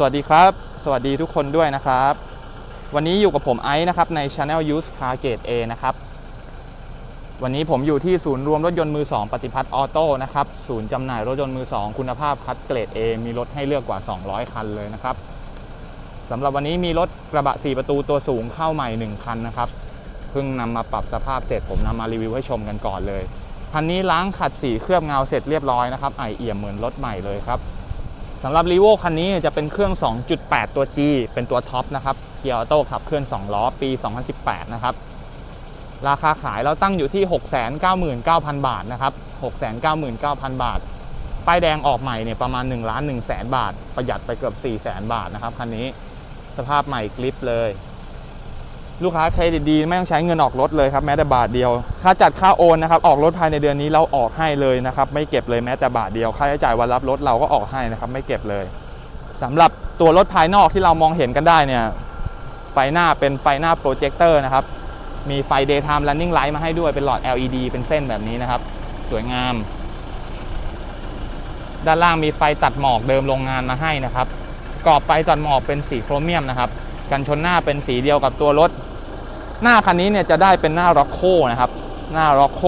สวัสดีครับ สวัสดีทุกคนด้วยนะครับ วันนี้อยู่กับผมไอซ์นะครับใน Channel Use Car Gate A นะครับ วันนี้ผมอยู่ที่ศูนย์รวมรถยนต์มือ 2 ปฏิพัฒน์ออโต้นะครับ ศูนย์จำหน่ายรถยนต์มือ 2 คุณภาพคัดเกรด A มีรถให้เลือกกว่า 200 คันเลยนะครับสำหรับวันนี้มีรถกระบะ 4 ประตูตัวสูงเข้าใหม่ 1 คันนะครับเพิ่งนำมาปรับสภาพเสร็จผมนำมารีวิวให้ชมกันก่อนเลยคันนี้ล้างขัดสีเคลือบเงาเสร็จเรียบร้อยนะครับไอเอี่ยมเหมือนรถใหม่เลยครับ สำหรับ r ีโวคันนี้จะเป็นเครื่อง 2.8 ตัว G เป็นตัวท็อปนะครับเกียร์ออโต้ขับเคลื่อน 2 ล้อ ปี 2018 นะครับ ราคาขายเราตั้งอยู่ที่ 699,000 บาทนะครับ 699,000 บาท ป้ายแดงออกใหม่เนี่ยประมาณ1ล้าน1แสนบาท ประหยัดไปเกือบ4แสนบาทนะครับคันนี้ สภาพใหม่กลิปเลย ลูกค้าเครดิตดีไม่ต้องใช้เงินออกรถเลยครับแม้แต่บาทเดียว ค่าจัดค่าโอนนะครับออกรถภายในเดือนนี้เราออกให้เลยนะครับไม่เก็บเลยแม้แต่บาทเดียวค่าใช้จ่ายวันรับรถเราก็ออกให้นะครับไม่เก็บเลยสำหรับตัวรถภายนอกที่เรามองเห็นกันได้เนี่ยไฟหน้าเป็นไฟหน้าโปรเจคเตอร์นะครับมีไฟ daytime running light มาให้ด้วยเป็นหลอด LED เป็นเส้นแบบนี้นะครับ สวยงาม ด้านล่างมีไฟตัดหมอกเดิมโรงงานมาให้นะครับ กรอบไฟตัดหมอกเป็นสีโครเมียมนะครับ กันชนหน้าเป็นสีเดียวกับตัวรถ หน้าคันนี้เนี่ยจะได้เป็นหน้าร็อกโคนะครับ หน้าร็อกโค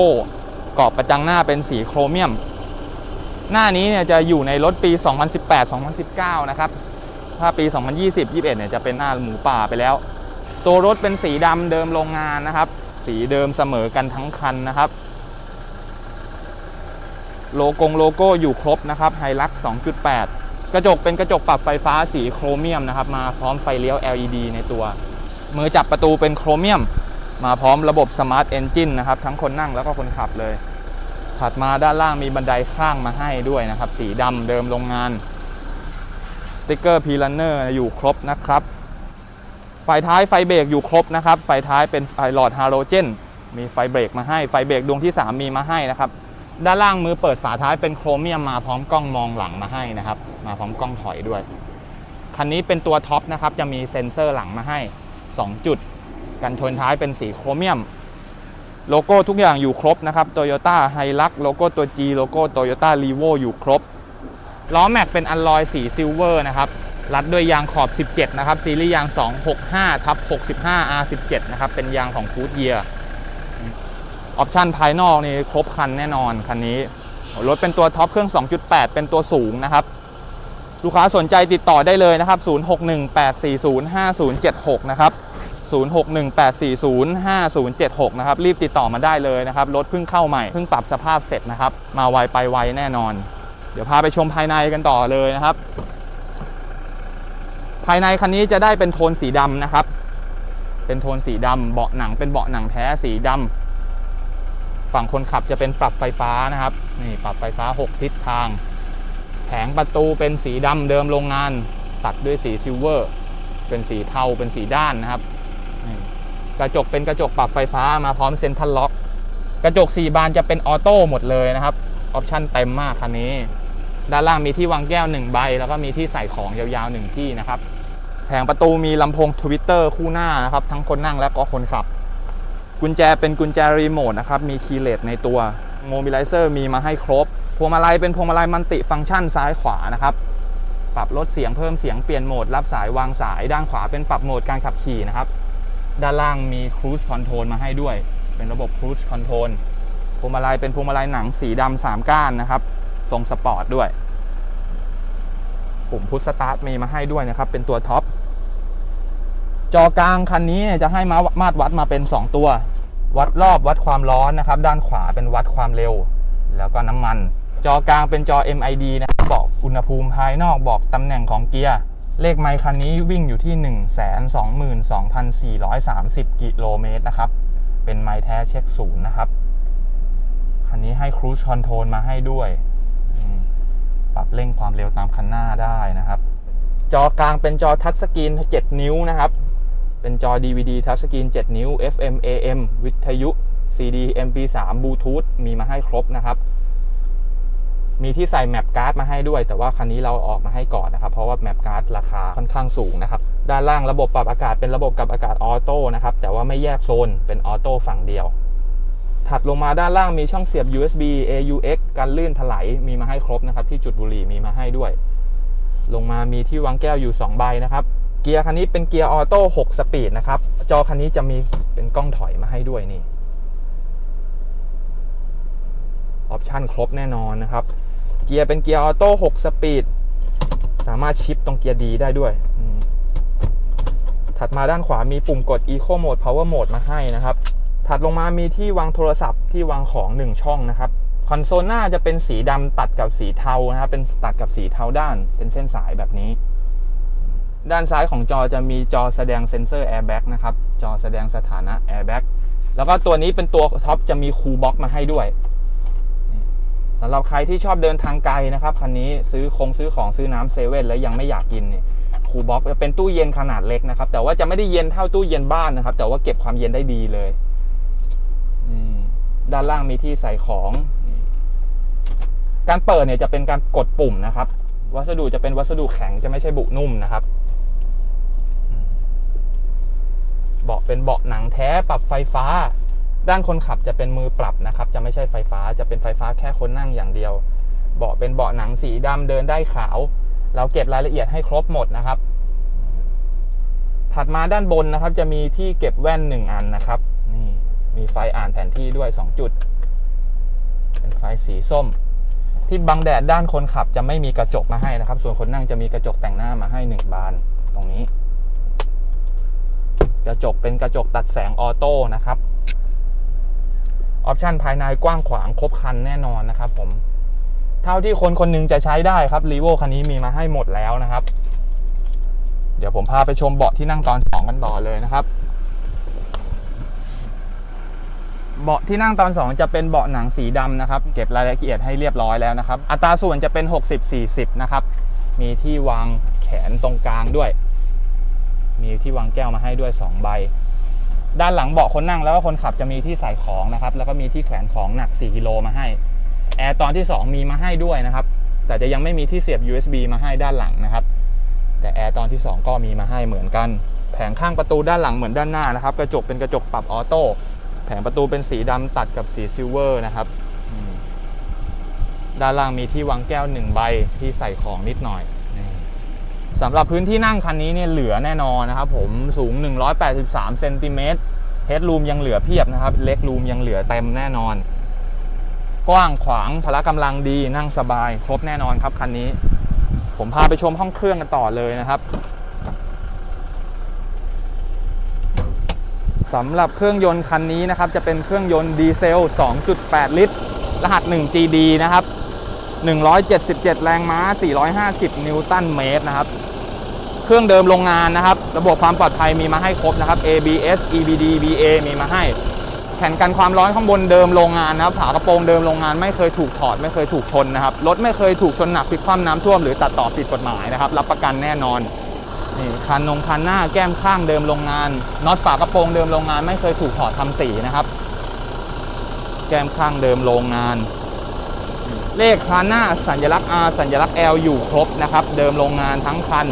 กรอบประจังหน้าเป็นสีโครเมียม หน้านี้เนี่ยจะอยู่ในรถปี 2018-2019 นะครับ ถ้าปี 2020-21 เนี่ยจะเป็นหน้าหมูป่าไปแล้ว ตัวรถเป็นสีดำเดิมโรงงานนะครับ สีเดิมเสมอกันทั้งคันนะครับ โลโกงโลโก้อยู่ครบนะครับไฮลัก2.8 กระจกเป็นกระจกปรับไฟฟ้าสีโครเมียมนะครับ มาพร้อมไฟเลี้ยว LED ในตัว มือจับประตูเป็นโครเมียม มาพร้อมระบบสมาร์ทเอนจินนะครับ ทั้งคนนั่งแล้วก็คนขับเลย ถัดมาด้านล่างมีบันไดข้างมาให้ด้วยนะครับ สีดำเดิมโรงงาน สติกเกอร์พีลันเนอร์อยู่ครบนะครับ ไฟท้ายไฟเบรกอยู่ครบนะครับ ไฟท้ายเป็นไฟหลอดฮาโลเจน มีไฟเบรกมาให้ ไฟเบรกดวงที่ 3 มีมาให้นะครับ ด้านล่างมือเปิดฝาท้ายเป็นโครเมียมมาพร้อมกล้องมองหลังมาให้นะครับ มาพร้อมกล้องถอยด้วยคันนี้เป็นตัวท็อปนะครับ จะมีเซ็นเซอร์หลังมาให้ 2 จุด กันชนท้ายเป็นสีโครเมียม โลโก้ทุกอย่างอยู่ครบนะครับ Toyota h i l u x โลโก้ตัว G โลโก้ Toyota r e v o อยู่ครบ ล้อแม็กเป็นอัลลอยสีซิลเวอร์นะครับ รัดด้วยยางขอบ 17 นะครับ ซีรีส์ยาง 265ทับ65 R17 นะครับ เป็นยางของ g o o d y e a r ออปชันภายนอกนี่ครบคันแน่นอนคันนี้ รถเป็นตัวท็อปเครื่อง 2.8 เป็นตัวสูงนะครับ ลูกค้าสนใจติดต่อได้เลยนะครับ 0618405076 นะครับ 0618405076 นะครับ รีบติดต่อมาได้เลยนะครับ รถเพิ่งเข้าใหม่ เพิ่งปรับสภาพเสร็จนะครับ มาไวไปไวแน่นอน เดี๋ยวพาไปชมภายในกันต่อเลยนะครับ ภายในคันนี้จะได้เป็นโทนสีดำนะครับ เป็นโทนสีดำเบาะหนังเป็นเบาะหนังแท้สีดำฝั่งคนขับจะเป็นปรับไฟฟ้านะครับ นี่ปรับไฟฟ้า 6 ทิศทาง แผงประตูเป็นสีดำเดิมโรงงาน ตัดด้วยสีซิลเวอร์ เป็นสีเทาเป็นสีด้านนะครับ กระจกเป็นกระจกปรับไฟฟ้ามาพร้อมเซ็นทรัลล็อก กระจก 4 บานจะเป็นออโต้หมดเลยนะครับ ออปชั่นเต็มมากคันนี้ ด้านล่างมีที่วางแก้ว 1 ใบ แล้วก็มีที่ใส่ของยาวๆ 1 ที่นะครับ แผงประตูมีลำโพงทวิตเตอร์คู่หน้านะครับ ทั้งคนนั่งและก็คนขับ กุญแจเป็นกุญแจรีโมทนะครับ มีคีย์เลสในตัวโมบิลไลเซอร์มีมาให้ครบ วงมาลัยเป็นพวงมาลัยมันติฟังก์ชันซ้ายขวานะครับ ปรับลดเสียงเพิ่มเสียงเปลี่ยนโหมด รับสายวางสายด้านขวาเป็นปรับโหมดการขับขี่นะครับ ด้านล่างมีครู e คอนโทรลมาให้ด้วย เป็นระบบครู e คอนโทรลพวงมาลัยเป็นพวงมาลัยหนังสีดำสามก้านนะครับ ทรงสปอร์ตด้วย ปุ่มพุชสตาร์ทมีมาให้ด้วยนะครับ เป็นตัวท็อปจอกลางคันนี้จะให้มามาตรวัดมาเป็น 2 ตัว วัดรอบวัดความร้อนนะครับ ด้านขวาเป็นวัดความเร็ว แล้วก็น้ำมัน จอกลางเป็นจอ MID นะครับบอกอุณหภูมิภายนอกบอกตำแหน่งของเกียร์ เลขไมค์คันนี้วิ่งอยู่ที่ 122,430 กิโลเมตรนะครับ เป็นไมค์แท้เช็คศูนย์นะครับ คันนี้ให้ครู e คอนโทรลมาให้ด้วย ปรับเร่งความเร็วตามคันหน้าได้นะครับ จอกลางเป็นจอทัชสกรีน 7 นิ้วนะครับ เป็นจอ DVD ทัชสกรีน 7 นิ้ว FM AM วิทยุ CD MP3 บลูทูธมีมาให้ครบนะครับ มีที่ใส่แมปการ์ดมาให้ด้วย แต่ว่าคันนี้เราออกมาให้ก่อนนะครับ เพราะว่าแมปการ์ดราคาค่อนข้างสูงนะครับ ด้านล่างระบบปรับอากาศเป็นระบบกับอากาศออโต้นะครับ แต่ว่าไม่แยกโซน เป็นออโต้ฝั่งเดียว ถัดลงมาด้านล่างมีช่องเสียบ USB AUX กันลื่นถลายมีมาให้ครบนะครับ ที่จุดบุหรี่มีมาให้ด้วย ลงมามีที่วางแก้วอยู่ 2 ใบนะครับ เกียร์คันนี้เป็นเกียร์ออโต้6สปีดนะครับ จอคันนี้จะมีเป็นกล้องถอยมาให้ด้วยนี่ออปชันครบแน่นอนนะครับ กียร์เป็นเกียร์ออโต้6สปีด สามารถชิปตรงเกียร์ดีได้ด้วย ถัดมาด้านขวามีปุ่มกด Eco Mode Power Mode มาให้นะครับ ถัดลงมามีที่วางโทรศัพท์ที่วางของ 1 ช่องนะครับคอนโซลหน้าจะเป็นสีดำตัดกับสีเทานะครับเป็นตัดกับสีเทาด้าน เป็นเส้นสายแบบนี้ ด้านซ้ายของจอจะมีจอแสดงเซ็นเซอร์ Airbag นะครับ จอแสดงสถานะ Airbag แล้วก็ตัวนี้เป็นตัวท็อปจะมีคูลบ็อกมาให้ด้วย สำหรับใครที่ชอบเดินทางไกลนะครับคันนี้ซื้อคงซื้อของซื้อน้ำเซเว่นแล้วยังไม่อยากกินเนี่ยคูบ็อกจะเป็นตู้เย็นขนาดเล็กนะครับ แต่ว่าจะไม่ได้เย็นเท่าตู้เย็นบ้านนะครับ แต่ว่าเก็บความเย็นได้ดีเลยนี่ด้านล่างมีที่ใส่ของ การเปิดเนี่ยจะเป็นการกดปุ่มนะครับ วัสดุจะเป็นวัสดุแข็งจะไม่ใช่บุนุ่มนะครับเบาะเป็นเบาะหนังแท้ปรับไฟฟ้า ด้านคนขับจะเป็นมือปรับนะครับ จะไม่ใช่ไฟฟ้าจะเป็นไฟฟ้าแค่คนนั่งอย่างเดียว เบาะเป็นเบาะหนังสีดำเดินได้ขาว เราเก็บรายละเอียดให้ครบหมดนะครับ ถัดมาด้านบนนะครับ จะมีที่เก็บแว่น 1 อันนะครับนี่มีไฟอ่านแผนที่ด้วย 2 จุด เป็นไฟสีส้ม ที่บังแดดด้านคนขับจะไม่มีกระจกมาให้นะครับ ส่วนคนนั่งจะมีกระจกแต่งหน้ามาให้ 1 บานตรงนี้ กระจกเป็นกระจกตัดแสงออโต้นะครับ ออปชันภายในกว้างขวางครบคันแน่นอนนะครับผม เท่าที่คนคนหนึงจะใช้ได้ครับรีโวคันนี้มีมาให้หมดแล้วนะครับ เดี๋ยวผมพาไปชมเบาะที่นั่งตอนสองกันต่อเลยนะครับ เบาะที่นั่งตอน 2 จะเป็นเบาะหนังสีดำนะครับ เก็บรายละเอียดให้เรียบร้อยแล้วนะครับ อัตราส่วนจะเป็น 60-40 นะครับ มีที่วางแขนตรงกลางด้วย มีที่วางแก้วมาให้ด้วย 2 ใบ ด้านหลังเบาะคนนั่งแล้วก็คนขับจะมีที่ใส่ของนะครับ แล้วก็มีที่แขวนของหนัก 4 กิโลมาให้ แอร์ตอนที่ 2 มีมาให้ด้วยนะครับ แต่จะยังไม่มีที่เสียบ USB มาให้ด้านหลังนะครับ แต่แอร์ตอนที่ 2 ก็มีมาให้เหมือนกัน แผงข้างประตูด้านหลังเหมือนด้านหน้านะครับ กระจกเป็นกระจกปรับออโต้ แผงประตูเป็นสีดำตัดกับสีซิลเวอร์นะครับ ด้านล่างมีที่วางแก้วหนึ่งใบที่ใส่ของนิดหน่อย สำหรับพื้นที่นั่งคันนี้เนี่ยเหลือแน่นอนนะครับผมสูง 183เซนติเมตรเฮดรูมยังเหลือเพียบนะครับ เล็กรูมยังเหลือเต็มแน่นอน กว้างขวางพละกำลังดีนั่งสบายครบแน่นอนครับคันนี้ ผมพาไปชมห้องเครื่องกันต่อเลยนะครับสำหรับเครื่องยนต์คันนี้นะครับ จะเป็นเครื่องยนต์ดีเซล 2.8 ลิตร รหัส 1 GD นะครับ 177 แรงม้า 450 นิวตันเมตรนะครับ เครื่องเดิมโรงงานนะครับ ระบบความปลอดภัยมีมาให้ครบนะครับ ABS EBD BA มีมาให้ แผ่นกันความร้อนข้างบนเดิมโรงงานนะครับฝากระโปรงเดิมโรงงานไม่เคยถูกถอดไม่เคยถูกชนนะครับรถไม่เคยถูกชนหนักพลิกคว่ำน้ำท่วมหรือตัดต่อผิดกฎหมายนะครับ รับประกันแน่นอนนี่คันนงคันหน้าแก้มข้างเดิมโรงงานน็อตฝากระโปรงเดิมโรงงานไม่เคยถูกถอดทำสีนะครับ แก้มข้างเดิมโรงงาน เลขคันหน้าสัญลักษณ์ R สัญลักษณ์ L อยู่ครบนะครับ เดิมโรงงานทั้งคัน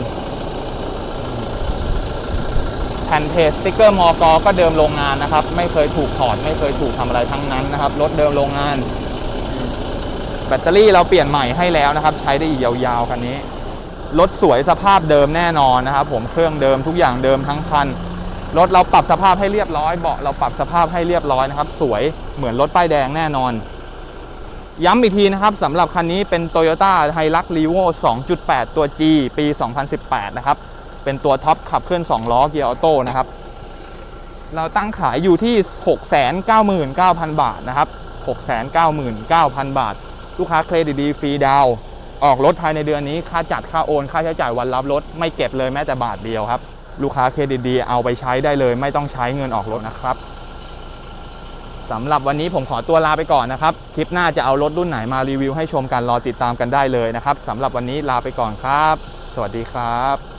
แผ่นเพจสติ๊กเกอร์มอกก็เดิมโรงงานนะครับ ไม่เคยถูกถอด ไม่เคยถูกทำอะไรทั้งนั้นนะครับ รถเดิมโรงงาน แบตเตอรี่เราเปลี่ยนใหม่ให้แล้วนะครับ ใช้ได้อีกยาวๆคันนี้ รถสวยสภาพเดิมแน่นอนนะครับ ผมเครื่องเดิมทุกอย่างเดิมทั้งคัน รถเราปรับสภาพให้เรียบร้อยเบาะเราปรับสภาพให้เรียบร้อยนะครับ สวยเหมือนรถป้ายแดงแน่นอนย้ำอีกทีนะครับสำหรับคันนี้เป็น Toyota h i l u x r e v o 2.8 ตัว G ปี 2018 นะครับ เป็นตัวท็อปขับเคลื่อน 2 ล้อเกียร์ออโต้นะครับ เราตั้งขายอยู่ที่ 699,000 บาทนะครับ 699,000 บาท ลูกค้าเครดิตดีฟรีดาวออกรถภายในเดือนนี้ค่าจัดค่าโอน ค่าใช้จ่ายวันรับรถไม่เก็บเลยแม้แต่บาทเดียวครับ ลูกค้าเครดิตดีเอาไปใช้ได้เลย ไม่ต้องใช้เงินออกรถนะครับสำหรับวันนี้ผมขอตัวลาไปก่อนนะครับ คลิปหน้าจะเอารถรุ่นไหนมารีวิวให้ชมกันรอติดตามกันได้เลยนะครับสำหรับวันนี้ลาไปก่อนครับ สวัสดีครับ